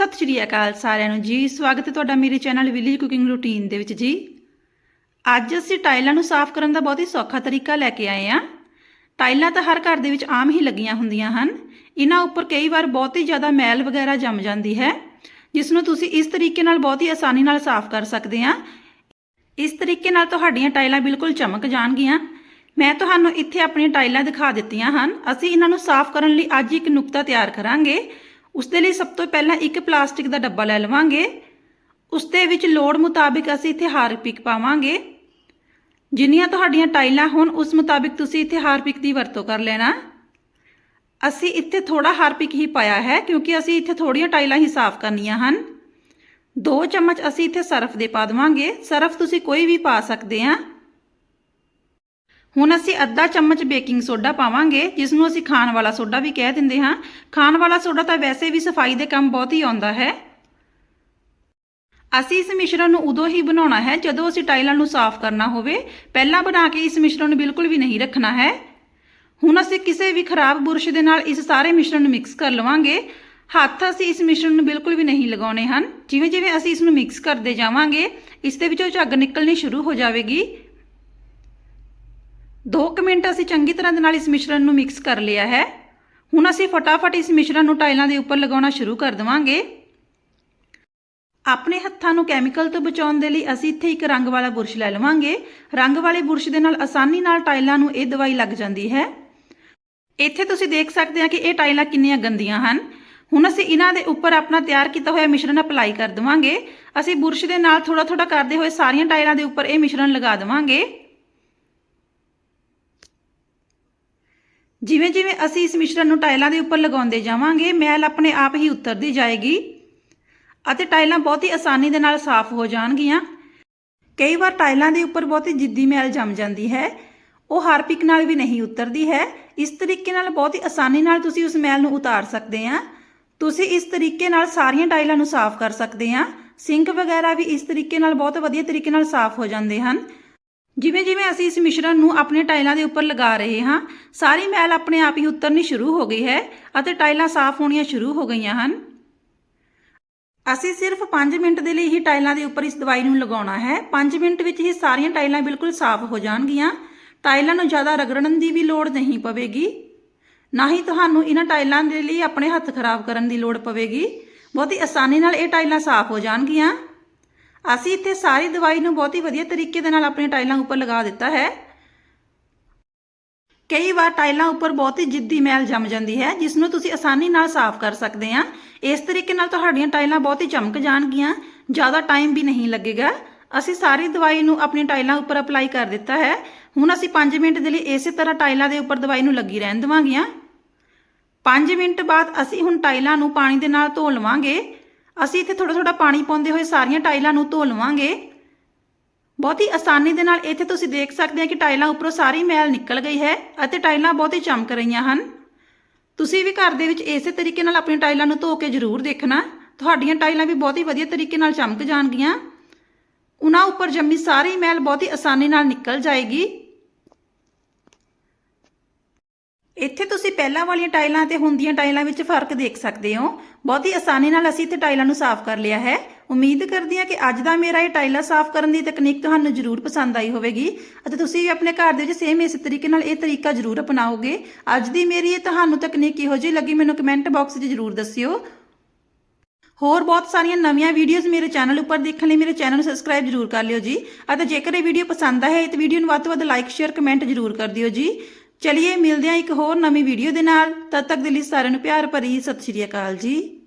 ਸਤਿ ਸ਼੍ਰੀ ਅਕਾਲ ਸਾਰਿਆਂ ਨੂੰ ਜੀ। ਸਵਾਗਤ ਹੈ ਤੁਹਾਡਾ ਮੇਰੇ ਚੈਨਲ ਵਿਲੇਜ ਕੁਕਿੰਗ ਰੂਟੀਨ ਦੇ ਵਿੱਚ ਜੀ। ਅੱਜ ਅਸੀਂ ਟਾਈਲਾਂ ਨੂੰ ਸਾਫ਼ ਕਰਨ ਦਾ ਬਹੁਤ ਹੀ ਸੌਖਾ ਤਰੀਕਾ ਲੈ ਕੇ ਆਏ ਆ ਟਾਈਲਾਂ ਤਾਂ ਹਰ ਘਰ ਦੇ ਵਿੱਚ ਆਮ ਹੀ ਲੱਗੀਆਂ ਹੁੰਦੀਆਂ ਹਨ। ਇਹਨਾਂ ਉੱਪਰ ਕਈ ਵਾਰ ਬਹੁਤ ਹੀ ਜ਼ਿਆਦਾ ਮੈਲ ਵਗੈਰਾ ਜੰਮ ਜਾਂਦੀ ਹੈ, ਜਿਸ ਨੂੰ ਤੁਸੀਂ ਇਸ ਤਰੀਕੇ ਨਾਲ ਬਹੁਤ ਹੀ ਆਸਾਨੀ ਨਾਲ ਸਾਫ਼ ਕਰ ਸਕਦੇ ਆ ਇਸ ਤਰੀਕੇ ਨਾਲ ਤੁਹਾਡੀਆਂ ਟਾਈਲਾਂ ਬਿਲਕੁਲ ਚਮਕ ਜਾਣਗੀਆਂ। ਮੈਂ ਤੁਹਾਨੂੰ ਇੱਥੇ ਆਪਣੀਆਂ ਟਾਈਲਾਂ ਦਿਖਾ ਦਿੱਤੀਆਂ ਹਨ। ਅਸੀਂ ਇਹਨਾਂ ਨੂੰ ਸਾਫ਼ ਕਰਨ ਲਈ ਅੱਜ ਇੱਕ ਨੁਕਤਾ ਤਿਆਰ ਕਰਾਂਗੇ। ਉਸ ਦੇ ਲਈ ਸਭ ਤੋਂ ਪਹਿਲਾਂ ਇੱਕ ਪਲਾਸਟਿਕ ਦਾ ਡੱਬਾ ਲੈ ਲਵਾਂਗੇ। ਉਸ ਦੇ ਵਿੱਚ ਲੋੜ ਮੁਤਾਬਿਕ ਅਸੀਂ ਇੱਥੇ ਹਾਰਪਿਕ ਪਾਵਾਂਗੇ। ਜਿੰਨੀਆਂ ਤੁਹਾਡੀਆਂ ਟਾਈਲਾਂ ਹੋਣ, ਉਸ ਮੁਤਾਬਿਕ ਤੁਸੀਂ ਇੱਥੇ ਹਾਰਪਿਕ ਦੀ ਵਰਤੋਂ ਕਰ ਲੈਣਾ। ਅਸੀਂ ਇੱਥੇ ਥੋੜਾ ਹਾਰਪਿਕ ਹੀ ਪਾਇਆ ਹੈ, ਕਿਉਂਕਿ ਅਸੀਂ ਇੱਥੇ ਥੋੜੀਆਂ ਟਾਈਲਾਂ ਹੀ ਸਾਫ਼ ਕਰਨੀਆਂ ਹਨ। 2 ਚਮਚ ਅਸੀਂ ਇੱਥੇ ਸਰਫ ਦੇ ਪਾ ਦੇਵਾਂਗੇ। ਸਰਫ ਤੁਸੀਂ ਕੋਈ ਵੀ ਪਾ ਸਕਦੇ ਆ। ਹੁਣ ਅਸੀਂ ਅੱਧਾ ਚਮਚ ਬੇਕਿੰਗ ਸੋਡਾ ਪਾਵਾਂਗੇ ਜਿਸ ਨੂੰ ਅਸੀਂ ਖਾਣ ਵਾਲਾ ਸੋਡਾ ਵੀ ਕਹਿ ਦਿੰਦੇ ਹਾਂ। ਖਾਣ ਵਾਲਾ ਸੋਡਾ ਤਾਂ ਵੈਸੇ ਵੀ ਸਫ਼ਾਈ ਦੇ ਕੰਮ ਬਹੁਤ ਹੀ ਆਉਂਦਾ ਹੈ। ਅਸੀਂ ਇਸ ਮਿਸ਼ਰਣ ਨੂੰ ਉਦੋਂ ਹੀ ਬਣਾਉਣਾ ਹੈ, ਜਦੋਂ ਅਸੀਂ ਟਾਈਲਾਂ ਨੂੰ ਸਾਫ਼ ਕਰਨਾ ਹੋਵੇ। ਪਹਿਲਾਂ ਬਣਾ ਕੇ ਇਸ ਮਿਸ਼ਰਣ ਨੂੰ ਬਿਲਕੁਲ ਵੀ ਨਹੀਂ ਰੱਖਣਾ ਹੈ। ਹੁਣ ਅਸੀਂ ਕਿਸੇ ਵੀ ਖਰਾਬ ਬੁਰਸ਼ ਦੇ ਨਾਲ ਇਸ ਸਾਰੇ ਮਿਸ਼ਰਣ ਨੂੰ ਮਿਕਸ ਕਰ ਲਵਾਂਗੇ। ਹੱਥ ਅਸੀਂ ਇਸ ਮਿਸ਼ਰਣ ਨੂੰ ਬਿਲਕੁਲ ਵੀ ਨਹੀਂ ਲਗਾਉਣੇ ਹਨ। ਜਿਵੇਂ ਜਿਵੇਂ ਅਸੀਂ ਇਸ ਨੂੰ ਮਿਕਸ ਕਰਦੇ ਜਾਵਾਂਗੇ, ਇਸ ਦੇ ਵਿੱਚੋਂ ਝੱਗ ਨਿਕਲਣੀ ਸ਼ੁਰੂ ਹੋ ਜਾਵੇਗੀ। 2 ਮਿੰਟ ਅਸੀਂ ਚੰਗੀ ਤਰ੍ਹਾਂ ਦੇ ਨਾਲ ਇਸ ਮਿਸ਼ਰਣ ਨੂੰ ਮਿਕਸ ਕਰ ਲਿਆ ਹੈ। ਹੁਣ ਅਸੀਂ ਫਟਾਫਟ ਇਸ ਮਿਸ਼ਰਣ ਨੂੰ ਟਾਈਲਾਂ ਦੇ ਉੱਪਰ ਲਗਾਉਣਾ ਸ਼ੁਰੂ ਕਰ ਦੇਵਾਂਗੇ। ਆਪਣੇ ਹੱਥਾਂ ਨੂੰ ਕੈਮੀਕਲ ਤੋਂ ਬਚਾਉਣ ਦੇ ਲਈ ਅਸੀਂ ਇੱਥੇ ਇੱਕ ਰੰਗ ਵਾਲਾ ਬੁਰਸ਼ ਲੈ ਲਵਾਂਗੇ। ਰੰਗ ਵਾਲੇ ਬੁਰਸ਼ ਦੇ ਨਾਲ ਆਸਾਨੀ ਨਾਲ ਟਾਈਲਾਂ ਨੂੰ ਇਹ ਦਵਾਈ ਲੱਗ ਜਾਂਦੀ ਹੈ। ਇੱਥੇ ਤੁਸੀਂ ਦੇਖ ਸਕਦੇ ਆ ਕਿ ਇਹ ਟਾਈਲਾਂ ਕਿੰਨੀਆਂ ਗੰਦੀਆਂ ਹਨ। ਹੁਣ ਅਸੀਂ ਇਹਨਾਂ ਦੇ ਉੱਪਰ ਆਪਣਾ ਤਿਆਰ ਕੀਤਾ ਹੋਇਆ ਮਿਸ਼ਰਣ ਅਪਲਾਈ ਕਰ ਦੇਵਾਂਗੇ। ਅਸੀਂ ਬੁਰਸ਼ ਦੇ ਨਾਲ ਥੋੜਾ ਥੋੜਾ ਕਰਦੇ ਹੋਏ ਸਾਰੀਆਂ ਟਾਈਲਾਂ ਦੇ ਉੱਪਰ ਇਹ ਮਿਸ਼ਰਣ ਲਗਾ ਦੇਵਾਂਗੇ। ਜਿਵੇਂ ਜਿਵੇਂ ਅਸੀਂ ਇਸ ਮਿਸ਼ਰਣ ਨੂੰ ਟਾਇਲਾਂ ਦੇ ਉੱਪਰ ਲਗਾਉਂਦੇ ਜਾਵਾਂਗੇ, ਮੈਲ ਆਪਣੇ ਆਪ ਹੀ ਉਤਰਦੀ ਜਾਏਗੀ ਅਤੇ ਟਾਇਲਾਂ ਬਹੁਤ ਹੀ ਆਸਾਨੀ ਦੇ ਨਾਲ ਸਾਫ਼ ਹੋ ਜਾਣਗੀਆਂ। ਕਈ ਵਾਰ ਟਾਇਲਾਂ ਦੇ ਉੱਪਰ ਬਹੁਤ ਹੀ ਜਿੱਦੀ ਮੈਲ ਜੰਮ ਜਾਂਦੀ ਹੈ, ਉਹ ਹਾਰਪਿਕ ਨਾਲ ਵੀ ਨਹੀਂ ਉਤਰਦੀ ਹੈ। ਇਸ ਤਰੀਕੇ ਨਾਲ ਬਹੁਤ ਹੀ ਆਸਾਨੀ ਨਾਲ ਤੁਸੀਂ ਉਸ ਮੈਲ ਨੂੰ ਉਤਾਰ ਸਕਦੇ ਆ ਤੁਸੀਂ ਇਸ ਤਰੀਕੇ ਨਾਲ ਸਾਰੀਆਂ ਟਾਇਲਾਂ ਨੂੰ ਸਾਫ਼ ਕਰ ਸਕਦੇ ਆ ਸਿੰਕ ਵਗੈਰਾ ਵੀ ਇਸ ਤਰੀਕੇ ਨਾਲ ਬਹੁਤ ਵਧੀਆ ਤਰੀਕੇ ਨਾਲ ਸਾਫ਼ ਹੋ ਜਾਂਦੇ ਹਨ। ਜਿਵੇਂ ਜਿਵੇਂ ਅਸੀਂ ਇਸ ਮਿਸ਼ਰਣ ਨੂੰ ਆਪਣੇ ਟਾਈਲਾਂ ਦੇ ਉੱਪਰ ਲਗਾ ਰਹੇ ਹਾਂ, ਸਾਰੀ ਮੈਲ ਆਪਣੇ ਆਪ ਹੀ ਉਤਰਨੀ ਸ਼ੁਰੂ ਹੋ ਗਈ ਹੈ ਅਤੇ ਟਾਈਲਾਂ ਸਾਫ਼ ਹੋਣੀਆਂ ਸ਼ੁਰੂ ਹੋ ਗਈਆਂ ਹਨ। ਅਸੀਂ ਸਿਰਫ 5 ਮਿੰਟ ਦੇ ਲਈ ਹੀ ਟਾਈਲਾਂ ਦੇ ਉੱਪਰ ਇਸ ਦਵਾਈ ਨੂੰ ਲਗਾਉਣਾ ਹੈ। 5 ਮਿੰਟ ਵਿੱਚ ਹੀ ਸਾਰੀਆਂ ਟਾਈਲਾਂ ਬਿਲਕੁਲ ਸਾਫ਼ ਹੋ ਜਾਣਗੀਆਂ। ਟਾਈਲਾਂ ਨੂੰ ਜ਼ਿਆਦਾ ਰਗੜਨ ਦੀ ਵੀ ਲੋੜ ਨਹੀਂ ਪਵੇਗੀ। ਨਾ ਹੀ ਤੁਹਾਨੂੰ ਇਹਨਾਂ ਟਾਈਲਾਂ ਦੇ ਲਈ ਆਪਣੇ ਹੱਥ ਖਰਾਬ ਕਰਨ ਦੀ ਲੋੜ ਪਵੇਗੀ। ਬਹੁਤ ਹੀ ਆਸਾਨੀ ਨਾਲ ਇਹ ਟਾਈਲਾਂ ਸਾਫ਼ ਹੋ ਜਾਣਗੀਆਂ। ਅਸੀਂ ਇੱਥੇ ਸਾਰੀ ਦਵਾਈ ਨੂੰ ਬਹੁਤ ਹੀ ਵਧੀਆ ਤਰੀਕੇ ਦੇ ਨਾਲ ਆਪਣੀਆਂ ਟਾਈਲਾਂ ਉੱਪਰ ਲਗਾ ਦਿੱਤਾ ਹੈ। ਕਈ ਵਾਰ ਟਾਈਲਾਂ ਉੱਪਰ ਬਹੁਤ ਹੀ ਜਿੱਦੀ ਮੈਲ ਜੰਮ ਜਾਂਦੀ ਹੈ, ਜਿਸ ਨੂੰ ਤੁਸੀਂ ਆਸਾਨੀ ਨਾਲ ਸਾਫ਼ ਕਰ ਸਕਦੇ ਆ ਇਸ ਤਰੀਕੇ ਨਾਲ ਤੁਹਾਡੀਆਂ ਟਾਈਲਾਂ ਬਹੁਤ ਹੀ ਚਮਕ ਜਾਣਗੀਆਂ, ਜ਼ਿਆਦਾ ਟਾਈਮ ਵੀ ਨਹੀਂ ਲੱਗੇਗਾ। ਅਸੀਂ ਸਾਰੀ ਦਵਾਈ ਨੂੰ ਆਪਣੀ ਟਾਈਲਾਂ ਉੱਪਰ ਅਪਲਾਈ ਕਰ ਦਿੱਤਾ ਹੈ। ਹੁਣ ਅਸੀਂ 5 ਮਿੰਟ ਦੇ ਲਈ ਇਸੇ ਤਰ੍ਹਾਂ ਟਾਈਲਾਂ ਦੇ ਉੱਪਰ ਦਵਾਈ ਨੂੰ ਲੱਗੀ ਰਹਿਣ ਦੇਵਾਂਗੀਆਂ। 5 ਮਿੰਟ ਬਾਅਦ ਅਸੀਂ ਹੁਣ ਟਾਈਲਾਂ ਨੂੰ ਪਾਣੀ ਦੇ ਨਾਲ ਧੋ ਲਵਾਂਗੇ। ਅਸੀਂ ਇੱਥੇ ਥੋੜਾ ਥੋੜਾ ਪਾਣੀ ਪਾਉਂਦੇ ਹੋਏ ਸਾਰੀਆਂ ਟਾਈਲਾਂ ਨੂੰ ਧੋ ਲਵਾਂਗੇ। ਬਹੁਤ ਹੀ ਆਸਾਨੀ ਦੇ ਨਾਲ ਇੱਥੇ ਤੁਸੀਂ ਦੇਖ ਸਕਦੇ ਆ ਕਿ ਟਾਈਲਾਂ ਉੱਪਰੋਂ ਸਾਰੀ ਮੈਲ ਨਿਕਲ ਗਈ ਹੈ ਅਤੇ ਟਾਈਲਾਂ ਬਹੁਤ ਹੀ ਚਮਕ ਰਹੀਆਂ ਹਨ। ਤੁਸੀਂ ਵੀ ਘਰ ਦੇ ਵਿੱਚ ਇਸੇ ਤਰੀਕੇ ਨਾਲ ਆਪਣੀਆਂ ਟਾਈਲਾਂ ਨੂੰ ਧੋ ਕੇ ਜ਼ਰੂਰ ਦੇਖਣਾ। ਤੁਹਾਡੀਆਂ ਟਾਈਲਾਂ ਵੀ ਬਹੁਤ ਹੀ ਵਧੀਆ ਤਰੀਕੇ ਨਾਲ ਚਮਕ ਜਾਣਗੀਆਂ। ਉਹਨਾਂ ਉੱਪਰ ਜੰਮੀ ਸਾਰੀ ਮੈਲ ਬਹੁਤ ਹੀ ਆਸਾਨੀ ਨਾਲ ਨਿਕਲ ਜਾਏਗੀ। ਇੱਥੇ ਤੁਸੀਂ ਪਹਿਲਾਂ ਵਾਲੀਆਂ ਟਾਈਲਾਂ ਤੇ ਹੁਣ ਦੀਆਂ ਟਾਈਲਾਂ ਵਿੱਚ ਫ਼ਰਕ ਦੇਖ ਸਕਦੇ ਹੋ। ਬਹੁਤ ਹੀ ਆਸਾਨੀ ਨਾਲ ਅਸੀਂ ਇੱਥੇ ਟਾਈਲਾਂ ਨੂੰ ਸਾਫ਼ ਕਰ ਲਿਆ ਹੈ। ਉਮੀਦ ਕਰਦੀ ਹਾਂ ਕਿ ਅੱਜ ਦਾ ਮੇਰਾ ਇਹ ਟਾਈਲਾਂ ਸਾਫ਼ ਕਰਨ ਦੀ ਤਕਨੀਕ ਤੁਹਾਨੂੰ ਜ਼ਰੂਰ ਪਸੰਦ ਆਈ ਹੋਵੇਗੀ ਅਤੇ ਤੁਸੀਂ ਵੀ ਆਪਣੇ ਘਰ ਦੇ ਵਿੱਚ ਸੇਮ ਇਸੇ ਤਰੀਕੇ ਨਾਲ ਇਹ ਤਰੀਕਾ ਜ਼ਰੂਰ ਅਪਣਾਓਗੇ। ਅੱਜ ਦੀ ਮੇਰੀ ਇਹ ਤੁਹਾਨੂੰ ਤਕਨੀਕ ਕਿਹੋ ਜਿਹੀ ਲੱਗੀ ਮੈਨੂੰ ਕਮੈਂਟ ਬਾਕਸ 'ਚ ਜ਼ਰੂਰ ਦੱਸਿਓ। ਹੋਰ ਬਹੁਤ ਸਾਰੀਆਂ ਨਵੀਆਂ ਵੀਡੀਓਜ਼ ਮੇਰੇ ਚੈਨਲ ਉੱਪਰ ਦੇਖਣ ਲਈ ਮੇਰੇ ਚੈਨਲ ਨੂੰ ਸਬਸਕ੍ਰਾਈਬ ਜ਼ਰੂਰ ਕਰ ਲਿਓ ਜੀ ਅਤੇ ਜੇਕਰ ਇਹ ਵੀਡੀਓ ਪਸੰਦ ਆਏ ਤਾਂ ਵੀਡੀਓ ਨੂੰ ਵੱਧ ਤੋਂ ਵੱਧ ਲਾਈਕ ਸ਼ੇਅਰ ਕਮੈਂਟ ਜ਼ਰੂਰ ਕਰ ਦਿਓ ਜੀ। ਚਲਿਏ, ਮਿਲਦੇ ਹਾਂ ਇੱਕ ਹੋਰ ਨਵੀਂ ਵੀਡੀਓ ਦੇ ਨਾਲ। ਤਦ ਤੱਕ ਦੇ ਲਈ ਸਾਰਿਆਂ ਨੂੰ ਪਿਆਰ ਭਰੀ ਸਤਿ ਸ਼੍ਰੀ ਅਕਾਲ ਜੀ।